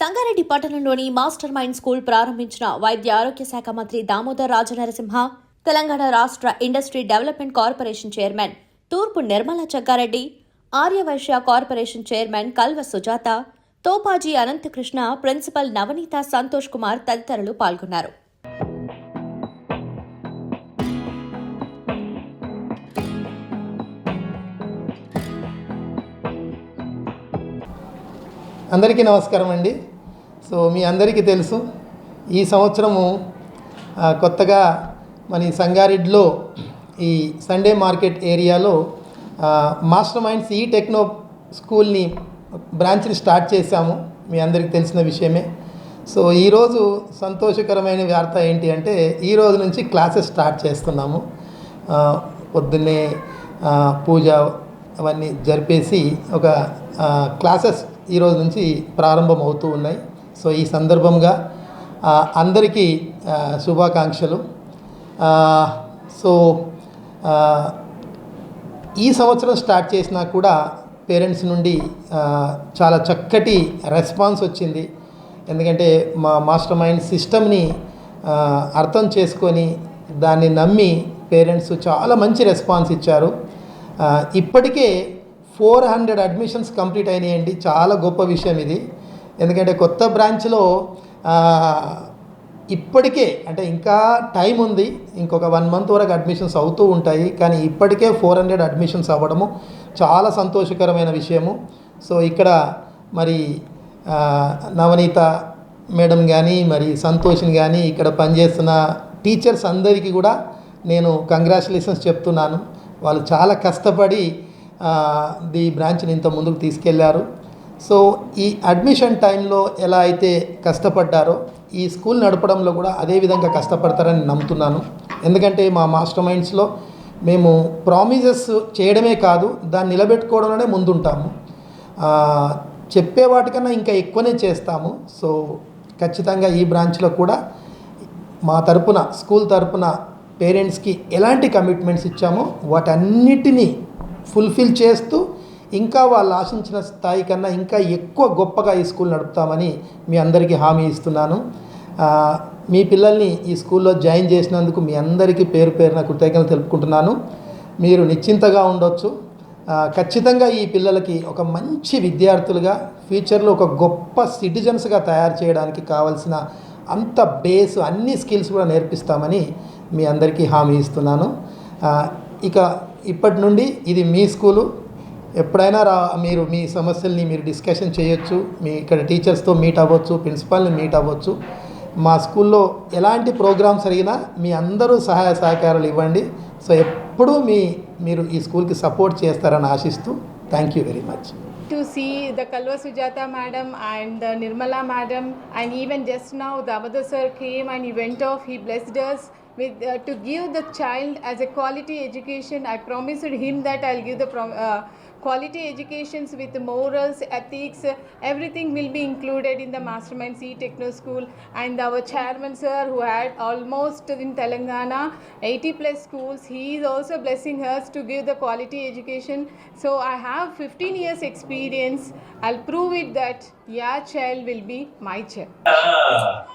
సంగారెడ్డి పట్టణంలోని master mind school ప్రారంభించిన వైద్య ఆరోగ్య శాఖ మంత్రి దామోదర్ రాజనరసింహ తెలంగాణ రాష్ట్ర ఇండస్ట్రీ డెవలప్మెంట్ కార్పొరేషన్ చైర్మన్ తూర్పు Nirmala Jaggareddy Aryavysya corporation chairman Kalva Sujatha Topaji Anantakrishna principal Navaneetha Santosh Kumar తదితరులు పాల్గొన్నారు. అందరికీ నమస్కారం అండి. సో మీ అందరికీ తెలుసు ఈ సంవత్సరము కొత్తగా మన సంగారెడ్డిలో ఈ సండే మార్కెట్ ఏరియాలో మాస్టర్ మైండ్స్ ఈ టెక్నో స్కూల్ని బ్రాంచ్ని స్టార్ట్ చేశాము. మీ అందరికీ తెలిసిన విషయమే. సో ఈరోజు సంతోషకరమైన వార్త ఏంటి అంటే ఈ రోజు నుంచి క్లాసెస్ స్టార్ట్ చేస్తున్నాము. పొద్దున్నే పూజ అవన్నీ జరిపేసి ఒక క్లాసెస్ ఈరోజు నుంచి ప్రారంభం అవుతూ ఉన్నాయి. సో ఈ సందర్భంగా అందరికీ శుభాకాంక్షలు. సో ఈ సంవత్సరం స్టార్ట్ చేసినా కూడా పేరెంట్స్ నుండి చాలా చక్కటి రెస్పాన్స్ వచ్చింది. ఎందుకంటే మా మాస్టర్ మైండ్ సిస్టమ్ని అర్థం చేసుకొని దాన్ని నమ్మి పేరెంట్స్ చాలా మంచి రెస్పాన్స్ ఇచ్చారు. ఇప్పటికే ఫోర్ హండ్రెడ్ అడ్మిషన్స్ కంప్లీట్ అయినాయండి. చాలా గొప్ప విషయం ఇది. ఎందుకంటే కొత్త బ్రాంచ్లో ఇప్పటికే అంటే ఇంకా టైం ఉంది. ఇంకొక వన్ మంత్ వరకు అడ్మిషన్స్ అవుతూ ఉంటాయి. కానీ ఇప్పటికే ఫోర్ హండ్రెడ్ అడ్మిషన్స్ అవ్వడము చాలా సంతోషకరమైన విషయము. సో ఇక్కడ మరి నవనీత మేడం కానీ మరి సంతోష్ని కానీ ఇక్కడ పనిచేస్తున్న టీచర్స్ అందరికీ కూడా నేను కంగ్రాచులేషన్స్ చెప్తున్నాను. వాళ్ళు చాలా కష్టపడి ది బ్రాంచ్ని ఇంత ముందుకు తీసుకెళ్ళారు. సో ఈ అడ్మిషన్ టైంలో ఎలా అయితే కష్టపడ్డారో ఈ స్కూల్ నడపడంలో కూడా అదే విధంగా కష్టపడతారని నమ్ముతున్నాను. ఎందుకంటే మా మాస్టర్ మైండ్స్లో మేము ప్రామిజెస్ చేయడమే కాదు దాన్ని నిలబెట్టుకోవడంలోనే ముందుంటాము. చెప్పే వాటికన్నా ఇంకా ఎక్కువనే చేస్తాము. సో ఖచ్చితంగా ఈ బ్రాంచ్లో కూడా మా తరపున స్కూల్ తరపున పేరెంట్స్కి ఎలాంటి కమిట్మెంట్స్ ఇచ్చామో వాటన్నిటినీ ఫుల్ఫిల్ చేస్తూ ఇంకా వాళ్ళు ఆశించిన స్థాయి కన్నా ఇంకా ఎక్కువ గొప్పగా ఈ స్కూల్ నడుపుతామని మీ అందరికీ హామీ ఇస్తున్నాను. మీ పిల్లల్ని ఈ స్కూల్లో జాయిన్ చేసినందుకు మీ అందరికీ పేరు పేరున కృతజ్ఞతలు తెలుపుకుంటున్నాను. మీరు నిశ్చింతగా ఉండొచ్చు. ఖచ్చితంగా ఈ పిల్లలకి ఒక మంచి విద్యార్థులుగా ఫ్యూచర్లో ఒక గొప్ప సిటిజన్స్గా తయారు చేయడానికి కావాల్సిన అంత బేస్ అన్ని స్కిల్స్ కూడా నేర్పిస్తామని మీ అందరికీ హామీ ఇస్తున్నాను. ఇక ఇప్పటి నుండి ఇది మీ స్కూలు. ఎప్పుడైనా రా మీరు మీ సమస్యల్ని మీరు డిస్కషన్ చేయొచ్చు మీ ఇక్కడ టీచర్స్తో మీట్ అవ్వచ్చు ప్రిన్సిపాల్ని మీట్ అవ్వచ్చు. మా స్కూల్లో ఎలాంటి ప్రోగ్రామ్స్ జరిగినా మీ అందరూ సహాయ సహకారాలు ఇవ్వండి. సో ఎప్పుడూ మీ మీరు ఈ స్కూల్కి సపోర్ట్ చేస్తారని ఆశిస్తూ thank you very much to see the Kalva Sujatha madam and the Nirmala madam and even just now the other sir cream and event of he blessers with to give the child as a quality education I promised him that I give the pro quality educations with morals, ethics, everything will be included in the Mastermind C Techno School. And our chairman, sir, who had almost in Telangana 80 plus schools, he is also blessing us to give the quality education. So I have 15 years experience. I'll prove it that your child will be my child. Ah.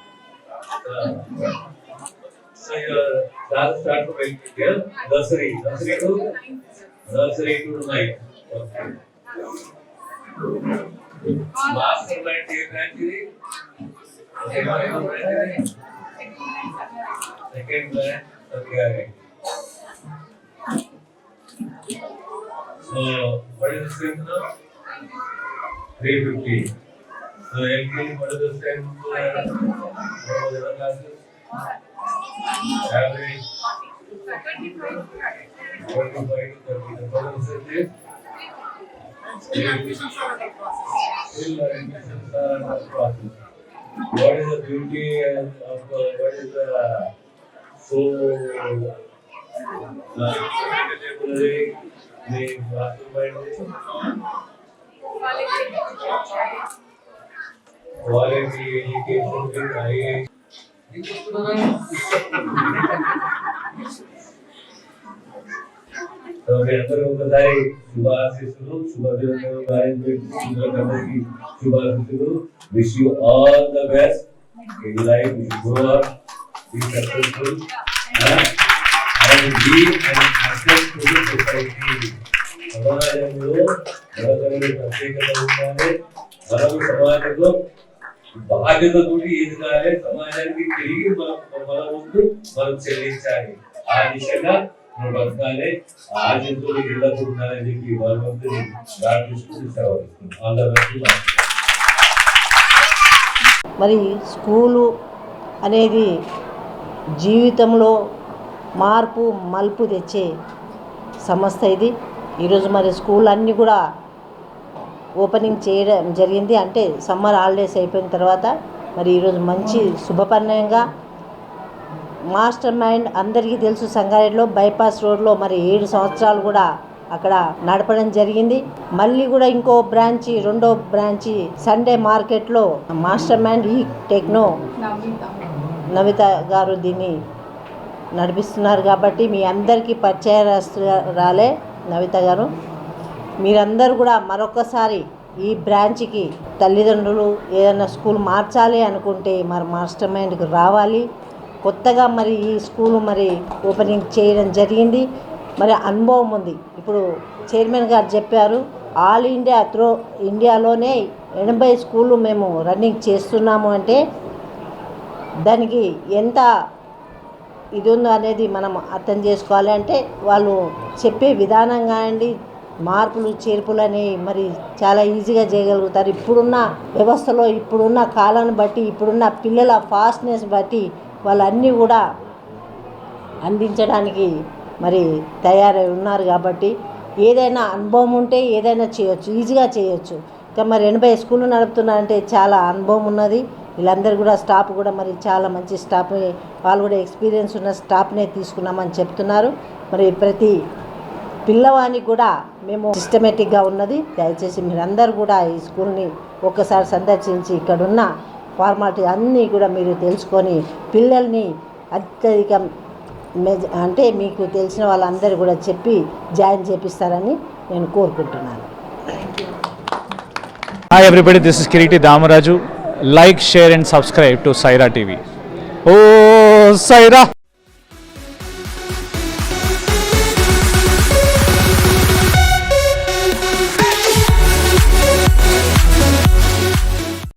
So your start from nursery, nursery to, nursery to 9. Second line, okay. So what is the strength now? 350. So LP, what is the strength? Uh, what was the classes? Average. 25 to 30. 25 to 30. The what is the strength? What is the beauty and of, uh, what is the so uh, contemporary, the mastermind? Quality education with high so మీ అందరూ ఒకసారి శుభాశీస్సులు శుభదినం అందరికీ శుభాశీస్సులు wish you all the best in life wish grow up be successful and be and assess to the society సమాజంలో మనకంటే ప్రత్యేకత ఉండాలి మనము సమాజంలో బాధ్యతతో ఎదగాలి సమాజానికి తిరిగి మనం మన ముందు మనం చెల్లించాలి ఆ దిశగా బతకాలి. ఆ జంతువులు ఇళ్ళకు ఉండాలని చెప్పి భగవంతుని ప్రార్థిస్తూ మరి స్కూలు అనేది జీవితంలో మార్పు మలుపు తెచ్చే సంస్థ ఇది. ఈరోజు మరి స్కూల్ అన్నీ కూడా ఓపెనింగ్ చేయడం జరిగింది. అంటే సమ్మర్ హాలిడేస్ అయిపోయిన తర్వాత మరి ఈరోజు మంచి శుభపర్ణయంగా మాస్టర్ మైండ్ అందరికీ తెలుసు. సంగారెడ్డిలో బైపాస్ రోడ్లో మరి ఏడు సంవత్సరాలు కూడా అక్కడ నడపడం జరిగింది. మళ్ళీ కూడా ఇంకో బ్రాంచి రెండో బ్రాంచి సండే మార్కెట్లో మాస్టర్ మైండ్ ఈ టెక్నో నవిత. గారు దీన్ని నడిపిస్తున్నారు కాబట్టి మీ అందరికీ పరిచయరాలే నవిత గారు. మీరందరూ కూడా మరొకసారి ఈ బ్రాంచ్కి తల్లిదండ్రులు ఏదైనా స్కూల్ మార్చాలి అనుకుంటే మరి మాస్టర్ మైండ్కి రావాలి. కొత్తగా మరి ఈ స్కూల్ మరి ఓపెనింగ్ చేయడం జరిగింది. మరి అనుభవం ఉంది. ఇప్పుడు చైర్మన్ గారు చెప్పారు ఆల్ ఇండియా త్రో ఇండియాలోనే ఎనభై స్కూళ్ళు మేము రన్నింగ్ చేస్తున్నాము అంటే దానికి ఎంత ఇది ఉందో అనేది మనం అర్థం చేసుకోవాలి అంటే వాళ్ళు చెప్పే విధానం కానివ్వండి మార్పులు చేర్పులు అనేవి మరి చాలా ఈజీగా చేయగలుగుతారు. ఇప్పుడున్న వ్యవస్థలో ఇప్పుడున్న కాలాన్ని బట్టి ఇప్పుడున్న పిల్లల ఫాస్ట్నెస్ బట్టి వాళ్ళన్నీ కూడా అందించడానికి మరి తయారై ఉన్నారు కాబట్టి ఏదైనా అనుభవం ఉంటే ఏదైనా చేయొచ్చు ఈజీగా చేయొచ్చు. ఇంకా మరి ఎనభై స్కూళ్ళు నడుపుతున్నారంటే చాలా అనుభవం ఉన్నది. వీళ్ళందరూ కూడా స్టాఫ్ కూడా మరి చాలా మంచి స్టాఫ్ వాళ్ళు కూడా ఎక్స్పీరియన్స్ ఉన్న స్టాఫ్నే తీసుకున్నామని చెప్తున్నారు. మరి ప్రతి పిల్లవానికి కూడా మేము సిస్టమేటిక్గా ఉన్నది. దయచేసి మీరందరూ కూడా ఈ స్కూల్ని ఒక్కసారి సందర్శించి ఇక్కడున్న ఫార్మాలిటీ అన్నీ కూడా మీరు తెలుసుకొని పిల్లల్ని అత్యధిక మెజ అంటే మీకు తెలిసిన వాళ్ళందరూ కూడా చెప్పి జాయిన్ చేపిస్తారని నేను కోరుకుంటున్నాను. Hi everybody this is Kireeti Damaraju like share and subscribe to Saira TV oh Sye Raa